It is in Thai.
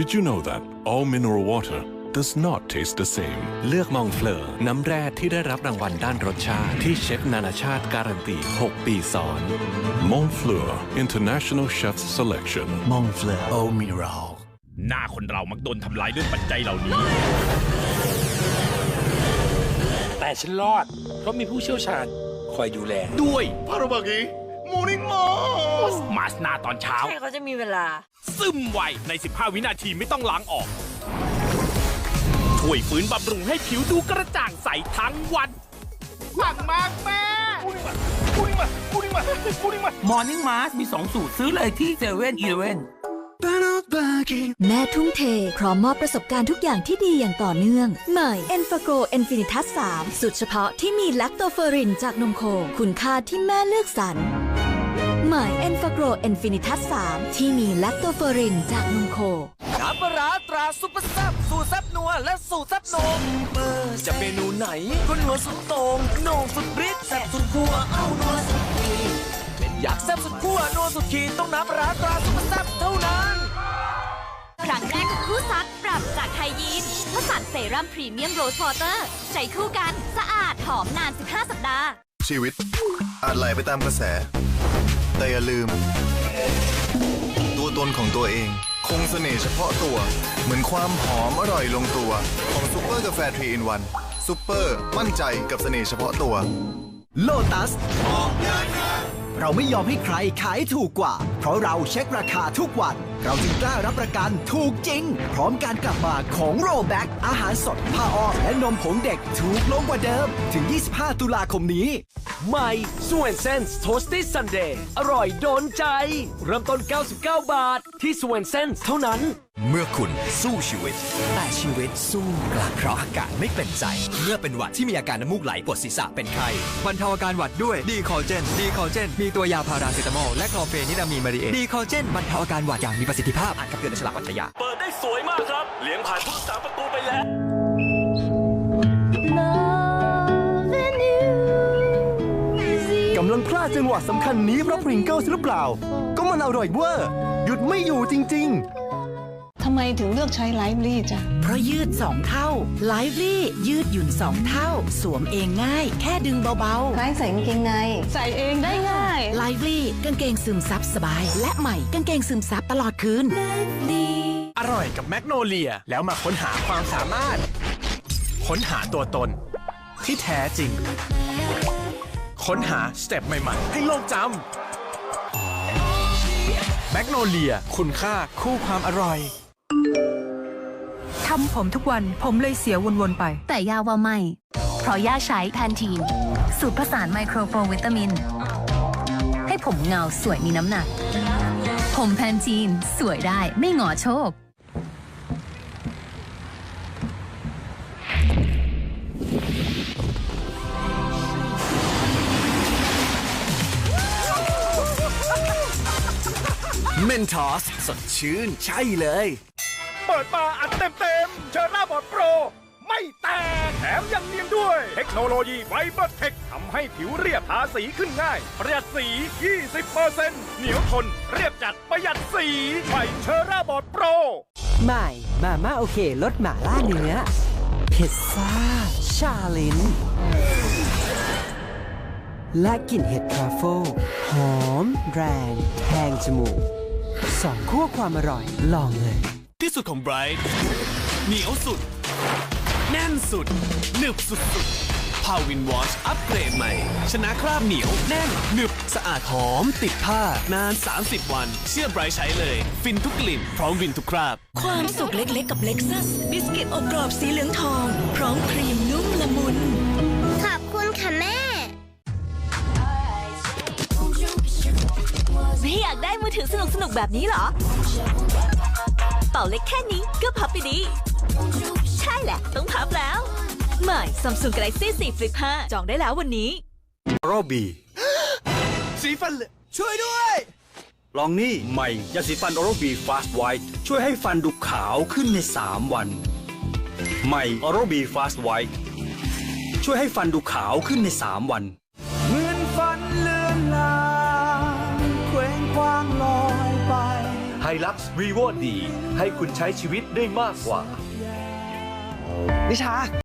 Did you know that all mineral water does not taste the same เลือกมองเฟลอร์น้ำแร่ที่ได้รับรางวัลด้านรสชาติ ที่เชฟนานาชาติการันตี 6 ปีซ้อน Montfleur International Chef's Selection Montfleur All Mineral หน้าคนเรามักโดนทำลายด้วยปัจจัยเหล่านี้ แต่ฉันรอด เพราะมีผู้เชี่ยวชาญคอยดูแล ด้วยพาราบากี้ Morning Mask มาสนาตอนเช้า ใช่เขาจะมีเวลา ซึมไวใน 15 วินาทีไม่ต้องล้างออก ช่วยฟื้นบำรุงให้ผิวดูกระจ่างใสทั้งวันปังมากแม่กูนี่มากูนี่มากูนี่มามอร์นิ่งมาสมี 2 สูตรซื้อเลยที่เซเว่นอีเว่นแม่ทุ่งเท พร้อมมอบประสบการณ์ทุกอย่างที่ดีอย่างต่อเนื่อง ใหม่ e n f a g r o e n f i n i t a s 3สูตรเฉพาะที่มีแลคโตเฟอรินจากนมโค คุณค่าที่แม่เลือกสรร ใหม่ e n f a g r o Infinitas 3ที่มีแลคโตเฟอรินจากนมโคน้ำปลาร้าตราซุปเปอร์แซ่บสูตรแซ่บนัวและสูตรแซ่บนมจะเมนูไหนก็นัวสุดโต่งโหน่งสุดฤทธิ์แซ่บสุดขั้วเอานัวสุดขีดเป็นอยากแซ่บสุดขั้วนัวสุดขีดต้องน้ำปลาร้าตราซุปเปอร์แซ่บเท่านั้นครั้งแรกของคู่ซักปรับจากไทยยีนผสานเซรั่มพรีเมียมโรสวอเตอร์ ใช้คู่กันสะอาดหอมนาน 15 สัปดาห์ ชีวิต อาจไหลไปตามกระแส แต่อย่าลืม ตัวตนของตัวเอง คงเสน่ห์เฉพาะตัว เหมือนความหอมอร่อยลงตัว ของซุปเปอร์กาแฟทรีอินวันซุปเปอร์มั่นใจกับเสน่ห์เฉพาะตัว โลตัส เราไม่ยอมให้ใครขายถูกกว่า เพราะเราเช็คราคาทุกวัน เราจึงกล้ารับประกันถูกจริง พร้อมการกลับมาของโรแบ็กอาหารสดผ้าอ้อมและนมผงเด็กถูกลงกว่าเดิม ถึง 25 ตุลาคมนี้ ใหม่สวนเซนส์โทสตี้ซันเดย์อร่อยโดนใจ เริ่มต้น 99 บาท ที่สวนเซนส์เท่านั้น เมื่อคุณสู้ชีวิต แต่ชีวิตสู้กลับเพราะอากาศไม่เป็นใจ เมื่อเป็นหวัดที่มีอาการน้ำมูกไหลปวดศีรษะเป็นไข้บรรเทาอาการหวัดด้วยดีคอเจนดีคอเจน มีตัวยาพาราเซตามอลและคลอเฟนิดามีนมารีเอดีคอเจนบรรเทาอาการหวัดอย่างมีประสิทธิภาพอ่านคำเตือนในฉลากวัชยาเปิดได้สวยมากครับเลี้ยงผ่านทุกสามประตูไปแล้ว พลาดจังหวะสำคัญนี้เพราะพริงเกิลหรือเปล่า ก็มันอร่อยเวอร์หยุดไม่อยู่จริงๆทำไมถึงเลือกใช้ไลฟ์รีจ้ะ เพราะยืด 2 เท่าไลฟ์ลี่ยืดหยุ่น 2 เท่า สวมเองง่าย แค่ดึงเบาคล้ายใส่กางเกงใน ใส่เองได้ง่าย ๆไลฟ์ลี่กางเกงซึมซับสบาย และใหม่กางเกงซึมซับตลอดคืน อร่อยกับแมกโนเลีย แล้วมาค้นหาความสามารถ ค้นหาตัวตน ที่แท้จริง ค้นหาสเต็ปใหม่ๆ ให้โลกจำแมกโนเลีย คุณค่าคู่ความอร่อยทำผมทุกวันผมเลยเสียวนๆไป แต่ยาว่าไม่ เพราะย่าใช้แพนทีน สูตรผสานไมโครโปรวิตามิน ให้ผมเงาสวยมีน้ำหนัก ผมแพนทีนสวยได้ไม่หงอโชค เมนทอสสดชื่นใช่เลย เปิดมาอัดเต็มเต็มๆเชอร่าบอดโปร ไม่แตกแถมยังเนียนด้วย เทคโนโลยีไฟเบอร์เทคทำให้ผิวเรียบทาสีขึ้นง่าย ประหยัดสี 20%เหนียวทน เรียบจัดประหยัดสีใหม่เชอร่าบอดโปร ใหม่ มาม่าโอเคลดหม่าล่าเนื้อพิซซ่า ชาลิน และกลิ่นเห็ดทรัฟเฟิลหอม แรงแทงจมูก สองขั้วความอร่อย ลองเลย ที่สุดของไบรท์เหนียวสุด แน่นสุด หนึบสุดสุดพาวินวอชอัปเกรดใหม่ ชนะคราบเหนียว แน่น หนึบ สะอาดหอม ติดผ้า นาน 30 วัน เชื่อไบรท์ใช้เลย ฟินทุกกลิ่น พร้อมวินทุกคราบ ความสุขเล็กๆกับเล็กซัสบิสกิตอบกรอบสีเหลืองทอง พร้อมครีมนุ่มละมุน ขอบคุณค่ะแม่ไม่อยากได้มื อถือสนุกสนุกๆแบบนี้เหรอ เป่าเล็กแค่นี้ก็พับไปดี ใช่แหละ ต้องพับแล้ว ใหม่ Samsung Galaxy 4 Flip 5 จองได้แล้ววันนี้โรบีสีฟันเลยช่วยด้วย ลองนี่ใหม่ยาสีฟันโอโรบีฟาสต์ไวท์ช่วยให้ฟันดูขาวขึ้นใน 3 วัน ใหม่โอโรบีฟาสต์ไวท์ช่วยให้ฟันดูขาวขึ้นใน 3 วัน ไฮลักซ์วีโวดีให้คุณใช้ชีวิตได้มากกว่า นิชา